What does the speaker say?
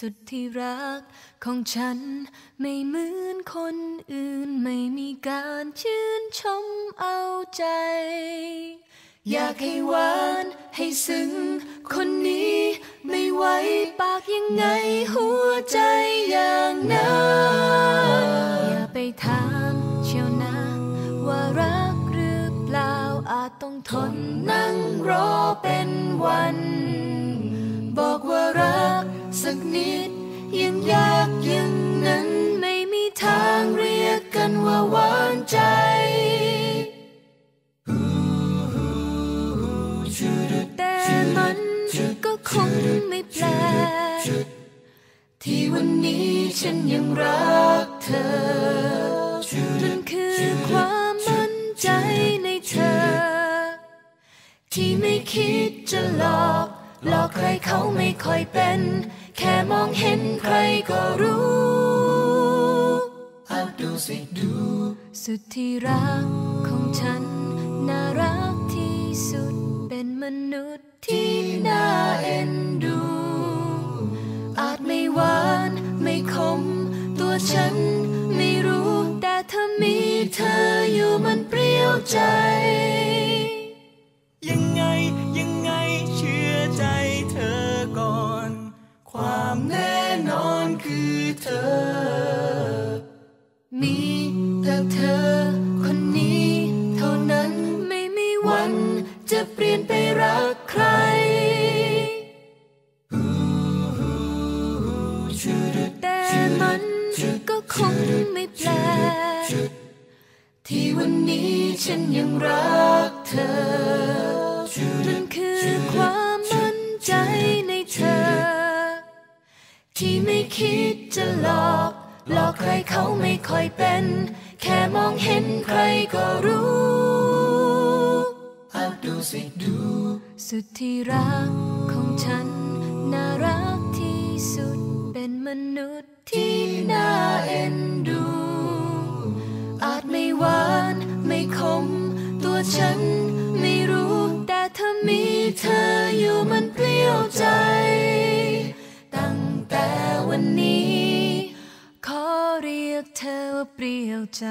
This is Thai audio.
สุดที่รักของฉันไม่เหมือนคนอื่นไม่มีการชื่นชมเอาใจ อยากให้หวานให้ซึ้งคนนี้ไม่ไหวปากยังไงหัวใจอย่างนั้นอย่าไปถามเชียวนะว่ารักหรือเปล่าอาจต้องทนนั่งรอเป็นวัน บอกว่ารัก กนิด ยังยากยังนั้นไม่มีทางเรียกกันว่าหวานใจ แต่มันก็คงไม่แปลกที่วันนี้ฉันยังรักเธอมันคือความมั่นใจในเธอ ที่ไม่คิดจะหลอกหลอกใครเขาไม่ค่อยเป็น แค่มองเห็นใครก็รู้เอาดูสิดู สุดที่รักของฉัน น่ารักที่สุดเป็นมนุษย์ที่น่าเอ็นดู อาจไม่หวานไม่คม ตัวฉันไม่รู้ แต่ถ้ามีเธออยู่มันเปรี้ยวใจ เธอ มีแต่เธอคนนี้เท่านั้นไม่มีวันจะเปลี่ยนไปรักใคร แต่มันก็คงไม่แปลกที่วันนี้ฉันยังรักเธอ คิดจะหลอกหลอกใครเขาไม่ค่อยเป็น แค่มองเห็นใครก็รู้เอาดูสิดู สุดที่รักของฉัน น่ารักที่สุดเป็นมนุษย์ที่น่าเอ็นดู อาจไม่หวานไม่คม ตัวฉันไม่รู้ แต่ถ้ามีเธออยู่มันเปรี้ยวใจตั้งแต่ วันนี้ ขอเรียกเธอว่าเปรี้ยวใจ